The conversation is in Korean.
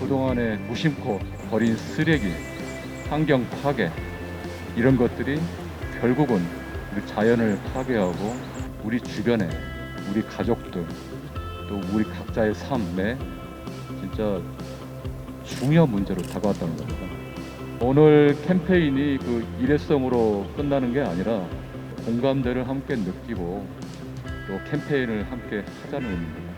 그동안에 무심코 버린 쓰레기, 환경 파괴 이런 것들이 결국은 우리 자연을 파괴하고 우리 주변에 우리 가족들 또 우리 각자의 삶에 진짜 중요한 문제로 다가왔다는 겁니다. 오늘 캠페인이 그 일회성으로 끝나는 게 아니라 공감대를 함께 느끼고 또 캠페인을 함께 하자는 의미입니다.